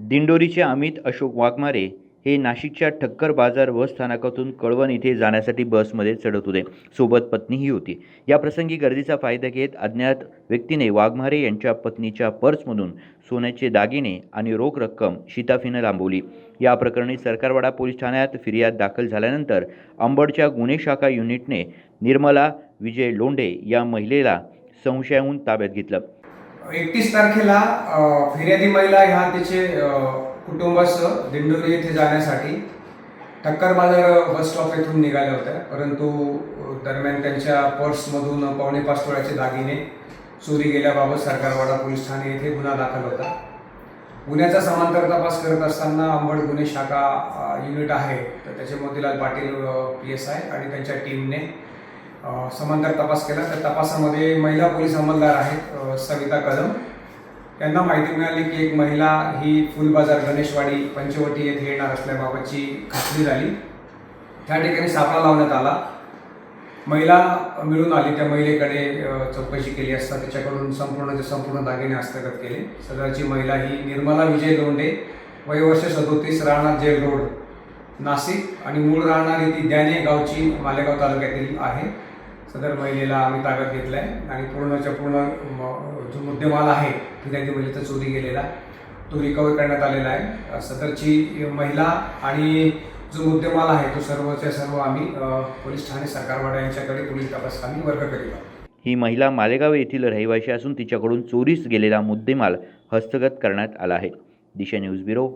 दिंडोरीचे अमित अशोक वाघमारे हे नाशिकच्या ठक्कर बाजार बस स्थानकातून कळवण इथे जाण्यासाठी बसमध्ये चढत होते. सोबत पत्नीही होती. या प्रसंगी गर्दीचा फायदा घेत अज्ञात व्यक्तीने वाघमारे यांच्या पत्नीच्या पर्समधून सोन्याचे दागिने आणि रोख रक्कम शिताफीनं लांबवली. या प्रकरणी सरकारवाडा पोलीस ठाण्यात फिर्याद दाखल झाल्यानंतर अंबडच्या गुन्हे शाखा युनिटने निर्मला विजय लोंढे या महिलेला संशयाहून ताब्यात घेतलं. एकतीस तारखेला फिर्यादी महिला ह्या तिचे कुटुंबासह दिंडोरी येथे जाण्यासाठी टक्कर बाजार बस स्टॉप येथून निघाल्या होत्या. परंतु दरम्यान त्यांच्या पर्समधून पावणे पाच तोळ्याचे दागिने चोरी गेल्याबाबत सरकारवाडा पोलीस ठाणे येथे गुन्हा दाखल होता. गुन्ह्याचा समांतर तपास करत असताना अंबड गुन्हे शाखा युनिट आहे. तर त्याचे Motilal Patil P S I आणि त्यांच्या टीमने समांतर तपास केला. त्या तपासामध्ये महिला पोलीस अंमलदार आहेत सविता कदम. यांना माहिती मिळाली की एक महिला ही फुलबाजार गणेशवाडी पंचवटी येथे येणार असल्याबाबतची खात्री झाली. त्या ठिकाणी सापळा लावण्यात आला. महिला मिळून आली. त्या महिलेकडे चौकशी केली असता त्याच्याकडून संपूर्ण जे संपूर्ण दागिने हस्तगत केले. सदरची महिला ही निर्मला विजय लोंढे वयवर्ष सदोतीस राहणार जेल रोड नाशिक. आणि मूळ राहणारी ती द्याने गावची मालेगाव तालुक्यातील आहे. सदर महिलेला आम्ही ताब्यात घेतलाय आणि पूर्णच्या पूर्ण जो मुद्देमाल आहे फिर्यादी महिलेचा चोरी गेलेला तो रिकवर करण्यात आलेला आहे. सदरची महिला आणि जो मुद्देमाल आहे तो सर्वच्या सर्व आम्ही पोलीस ठाणे सरकारवाडा यांच्याकडे पोलीस आम्ही वर्ग करीत आहोत ही महिला मालेगाव येथील रहिवाशी असून तिच्याकडून चोरीस गेलेला मुद्देमाल हस्तगत करण्यात आला आहे. दिशा न्यूज ब्युरो